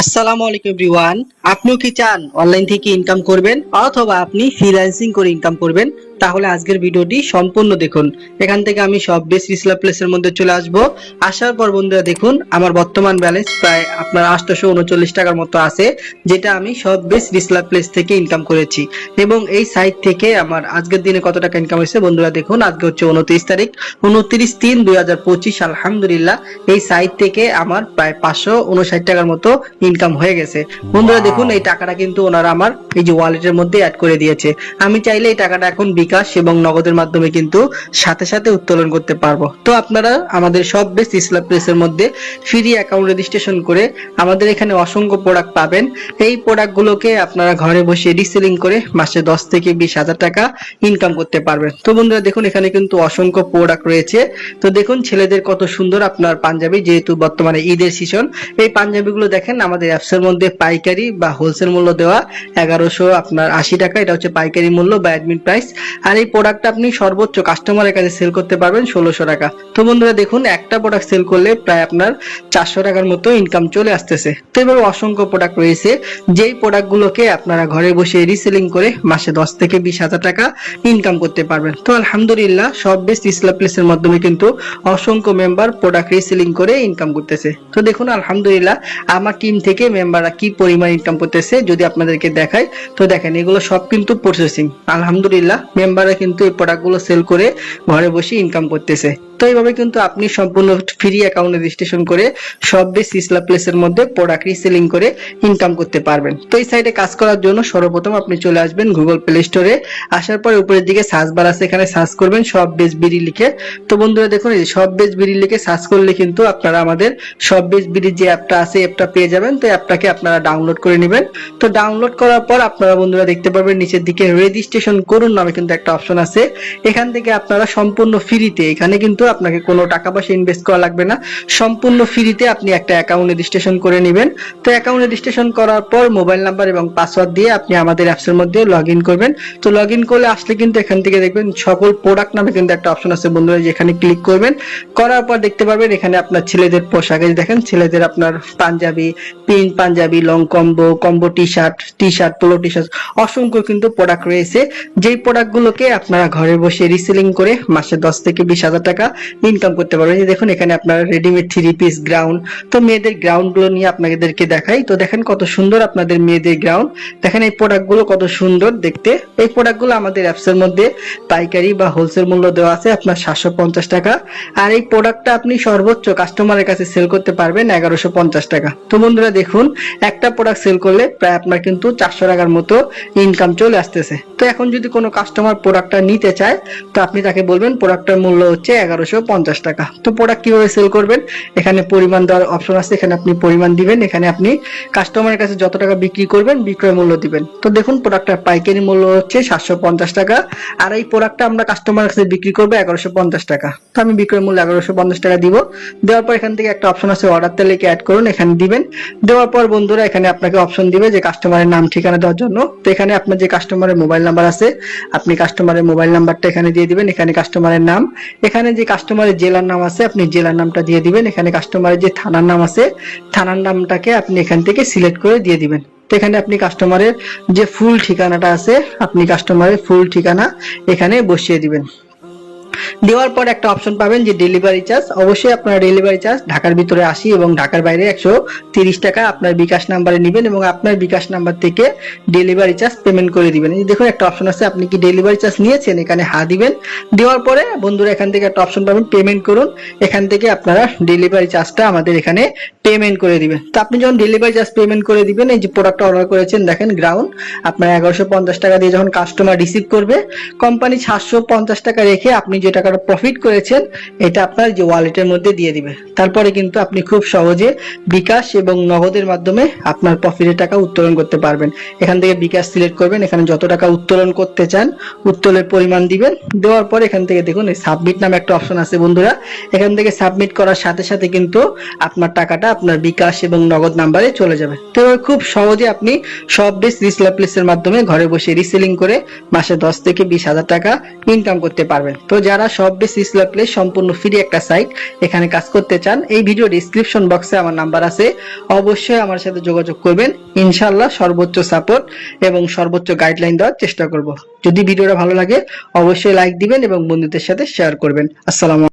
আসসালামু আলাইকুম এভরিওয়ান। আপনিও কি চান? অনলাইন থেকে ইনকাম করবেন, অথবা আপনি ফ্রিল্যান্সিং করে ইনকাম করবেন? তাহলে আজকের ভিডিওটি সম্পূর্ণ দেখুন। এখান থেকে আমি সব বেস্ট রিসলা প্লেসের মধ্যে চলে আসব। আসার পর বন্ধুরা দেখুন, আমার বর্তমান ব্যালেন্স প্রায় আপনার আটশোশো উনচল্লিশ টাকার মতো আছে, যেটা আমি সব বেস্ট রিসলা প্লেস থেকে ইনকাম করেছি। এবং এই সাইট থেকে আমার আজকের দিনে কত টাকা ইনকাম হয়েছে বন্ধুরা দেখুন, আজকে হচ্ছে উনত্রিশ তারিখ, উনত্রিশ তিন দুই হাজার পঁচিশ, আলহামদুলিল্লাহ, এই সাইট থেকে আমার প্রায় পাঁচশো উনষাট টাকার মতো ইনকাম হয়ে গেছে। বন্ধুরা দেখুন, এই টাকাটা কিন্তু ওনারা আমার এই যে ওয়ালেটের মধ্যে অ্যাড করে দিয়েছে। আমি চাইলে এই টাকাটা এখন বিকাশ এবং নগদের মাধ্যমে কিন্তু সাথে সাথে উত্তোলন করতে পারব। তো আপনারা আমাদের সব বেস্ট ইসলাম প্রেসের মধ্যে ফ্রি অ্যাকাউন্ট রেজিস্ট্রেশন করে আমাদের এখানে অসংখ্য প্রোডাক্ট পাবেন। এই প্রোডাক্টগুলোকে আপনারা ঘরে বসে রিসেলিং করে মাসে দশ থেকে বিশ হাজার টাকা ইনকাম করতে পারবেন। তো বন্ধুরা, দেখুন এখানে কিন্তু অসংখ্য প্রোডাক্ট রয়েছে। তো দেখুন, ছেলেদের কত সুন্দর আপনার পাঞ্জাবি, যেহেতু বর্তমানে ঈদের সিজন এই পাঞ্জাবিগুলো দেখেন, আমাদের অ্যাপস এর মধ্যে পাইকারি বা হোলসেল মূল্য দেওয়া এগারোশো আপনার আশি টাকা। এটা হচ্ছে পাইকারি মূল্য বা অ্যাডমিন প্রাইস আর এই প্রোডাক্টটা আপনি সর্বোচ্চ কাস্টমারের কাছে সেল করতে পারবেন ষোলোশো টাকা। তো বন্ধুরা দেখুন, একটা প্রোডাক্ট সেল করলে প্রায় আপনার চারশো টাকার মতো ইনকাম চলে আসতেছে। তো এভাবে অসংখ্য প্রোডাক্ট রয়েছে, যেই প্রোডাক্টগুলোকে আপনারা ঘরে বসে রিসেলিং করে মাসে দশ থেকে বিশ হাজার টাকা ইনকাম করতে পারবেন। তো আলহামদুলিল্লাহ, সব বেস্ট ইসলাম প্লেসের মাধ্যমে কিন্তু অসংখ্য মেম্বার প্রোডাক্ট রিসেলিং করে ইনকাম করতেছে। তো দেখুন, আলহামদুলিল্লাহ, আমার টিম থেকে মেম্বাররা কি পরিমাণ ইনকাম করতেছে যদি আপনাদেরকে দেখায় তো দেখেন এগুলো সব কিন্তু প্রসেসিং আলহামদুলিল্লাহ মেম্বাররা কিন্তু এই প্রোডাক্টগুলো সেল করে ঘরে বসে ইনকাম করতেছে। তো এইভাবে কিন্তু আপনি সম্পূর্ণ ফ্রি অ্যাকাউন্ট রেজিস্ট্রেশন করে সব বেশ ইসলা প্লেসের মধ্যে প্রোডাক্ট রিসেলিং করে ইনকাম করতে পারবেন। তো এই সাইটে কাজ করার জন্য সর্বপ্রথম আপনি চলে আসবেন গুগল প্লে স্টোরে আসার পরে উপরের দিকে সার্চ বার আছে, এখানে সার্চ করবেন সব বেশ বিডি লিখে। তো বন্ধুরা দেখুন, এই সব বেশ বিডি লিখে সার্চ করলে কিন্তু আপনারা আমাদের সব বেশ বিডি যে অ্যাপটা আছে অ্যাপটা পেয়ে যাবেন। তো অ্যাপটাকে আপনারা ডাউনলোড করে নেবেন। তো ডাউনলোড করার পর আপনারা বন্ধুরা দেখতে পারবেন, নিচের দিকে রেজিস্ট্রেশন করুন নামে কিন্তু একটা অপশন আছে। এখান থেকে আপনারা সম্পূর্ণ ফ্রিতে এখানে কিন্তু আপনাকে কোনো টাকা পয়সা ইনভেস্ট করা লাগবে না। সম্পূর্ণ ফ্রিতে আপনি একটা অ্যাকাউন্ট রেজিস্ট্রেশন করে নেবেন। তো অ্যাকাউন্ট রেজিস্ট্রেশন করার পর মোবাইল নাম্বার এবং পাসওয়ার্ড দিয়ে আপনি আমাদের অ্যাপসের মধ্যে লগ ইন করবেন। তো লগ ইন করলে আসলে কিন্তু এখান থেকে দেখবেন সকল প্রোডাক্ট নামে কিন্তু একটা অপশন আছে বন্ধুরা, যেখানে ক্লিক করবেন। করার পর দেখতে পারবেন এখানে আপনার ছেলেদের পোশাক। দেখেন, ছেলেদের আপনার punjabi, print punjabi, long combo combo T shirt T shirt polo T shirt অসংখ্য কিন্তু প্রোডাক্ট রয়েছে। যেই প্রোডাক্টগুলোকে আপনারা ঘরে বসে রিসেলিং করে মাসে দশ থেকে বিশ হাজার টাকা ইনকাম করতে পারবেন। দেখুন, এখানে আপনার রেডিমেড থ্রি পিস গ্রাউন্ড তো মেয়েদের গ্রাউন্ডগুলো নিয়ে আপনাদেরকে দেখাই। তো দেখেন কত সুন্দর আপনাদের মেয়েদের গ্রাউন্ড দেখেন এই প্রোডাক্টগুলো কত সুন্দর দেখতে। এই প্রোডাক্টগুলো আমাদের অ্যাপস এর মধ্যে পাইকারি বা হোলসেল মূল্য দেওয়া আছে আপনার সাতশো পঞ্চাশ টাকা। আর এই প্রোডাক্টটা আপনি সর্বোচ্চ কাস্টমারের কাছে সেল করতে পারবেন এগারোশো পঞ্চাশ টাকা। তো বন্ধুরা দেখুন, একটা প্রোডাক্ট সেল করলে প্রায় আপনার কিন্তু চারশো টাকার মতো ইনকাম চলে আসতেছে। তো এখন যদি কোনো কাস্টমার প্রোডাক্টটা নিতে চায়, তো আপনি তাকে বলবেন প্রোডাক্টের মূল্য হচ্ছে এগারোশো পঞ্চাশ টাকা। তো প্রোডাক্ট কীভাবে সেল করবেন? এখানে পরিমাণ দেওয়ার অপশন আছে, এখানে আপনি পরিমাণ দিবেন, এখানে আপনি কাস্টমারের কাছে যত টাকা বিক্রি করবেন, বিক্রয় মূল্য দিবেন। তো দেখুন প্রোডাক্টের পাইকারি মূল্য হচ্ছে সাতশো পঞ্চাশ টাকা, আর এই প্রোডাক্টটা আমরা কাস্টমারের কাছে বিক্রি করব এগারোশো পঞ্চাশ টাকা। তো আমি বিক্রয় মূল্য এগারোশো পঞ্চাশ টাকা দিব। দেওয়ার পর এখান থেকে একটা অপশন আছে অর্ডার তালিকা অ্যাড করুন, এখানে দিবেন। দেওয়ার পর বন্ধুরা এখানে আপনাকে অপশন দিবে যে কাস্টমারের নাম ঠিকানা দেওয়ার জন্য। তো এখানে আপনার যে কাস্টমারের মোবাইল নাম্বার আছে, আপনি কাস্টমারের মোবাইল নাম্বারটা এখানে দিয়ে দিবেন, এখানে কাস্টমারের নাম। এখানে যে কাস্টমারের জেলার নাম আছে, আপনি জেলার নামটা দিয়ে দিবেন। এখানে কাস্টমারের যে থানার নাম আছে, থানার নামটাকে আপনি এখান থেকে সিলেক্ট করে দিয়ে দিবেন। তো এখানে আপনি কাস্টমারের যে ফুল ঠিকানাটা আছে, আপনি কাস্টমারের ফুল ঠিকানা এখানে বসিয়ে দিবেন। দেওয়ার পর একটা অপশন পাবেন যে ডেলিভারি চার্জ অবশ্যই আপনার ডেলিভারি চার্জ ঢাকার ভিতরে আসি এবং ঢাকার বাইরে একশো তিরিশ টাকা আপনার বিকাশ নাম্বারে নেবেন এবং আপনার বিকাশ নাম্বার থেকে ডেলিভারি চার্জ পেমেন্ট করে দিবেন। দেখুন, একটা অপশন আছে, আপনি কি ডেলিভারি চার্জ নিয়েছেন? এখানে হা দিবেন। দেওয়ার পরে বন্ধুরা, এখান থেকে একটা অপশন পাবেন পেমেন্ট করুন। এখান থেকে আপনারা ডেলিভারি চার্জটা আমাদের এখানে পেমেন্ট করে দিবেন। তো আপনি যখন ডেলিভারি চার্জ পেমেন্ট করে দিবেন, এই যে প্রোডাক্টটা অর্ডার করেছেন, দেখেন গ্রাউন্ড আপনার এগারোশো পঞ্চাশ টাকা দিয়ে যখন কাস্টমার রিসিভ করবে কোম্পানি সাতশো পঞ্চাশ টাকা রেখে আপনি যে টাকাটা প্রফিট করেছেন, এটা আপনার যে ওয়ালেটের মধ্যে দিয়ে দিবে। তারপরে কিন্তু আপনি খুব সহজে বিকাশ এবং নগদের মাধ্যমে আপনার প্রফিটের টাকা উত্তোলন করতে পারবেন। এখান থেকে বিকাশ সিলেক্ট করবেন, এখানে যত টাকা উত্তোলন করতে চান উত্তোলের পরিমাণ দিবেন। দেওয়ার পর এখান থেকে দেখুন, এই সাবমিট নামে একটা অপশন আছে বন্ধুরা। এখান থেকে সাবমিট করার সাথে সাথে কিন্তু আপনার টাকাটা আপনার বিকাশ এবং নগদ নাম্বারে চলে যাবে। তো খুব সহজে আপনি সব বেস রিসলা প্লেসের মাধ্যমে ঘরে বসে রিসেলিং করে মাসে দশ থেকে বিশ হাজার টাকা ইনকাম করতে পারবেন। তো যারা সব বেশি স্লটলে সম্পূর্ণ ফ্রি একটা সাইট এখানে কাজ করতে চান, এই ভিডিও ডিসক্রিপশন বক্সে আমার নাম্বার আছে, অবশ্যই আমার সাথে যোগাযোগ করবেন ইনশাল্লাহ সর্বোচ্চ সাপোর্ট এবং সর্বোচ্চ গাইডলাইন দেওয়ার চেষ্টা করব। যদি ভিডিওটা ভালো লাগে, অবশ্যই লাইক দিবেন এবং বন্ধুদের সাথে শেয়ার করবেন। আসসালামু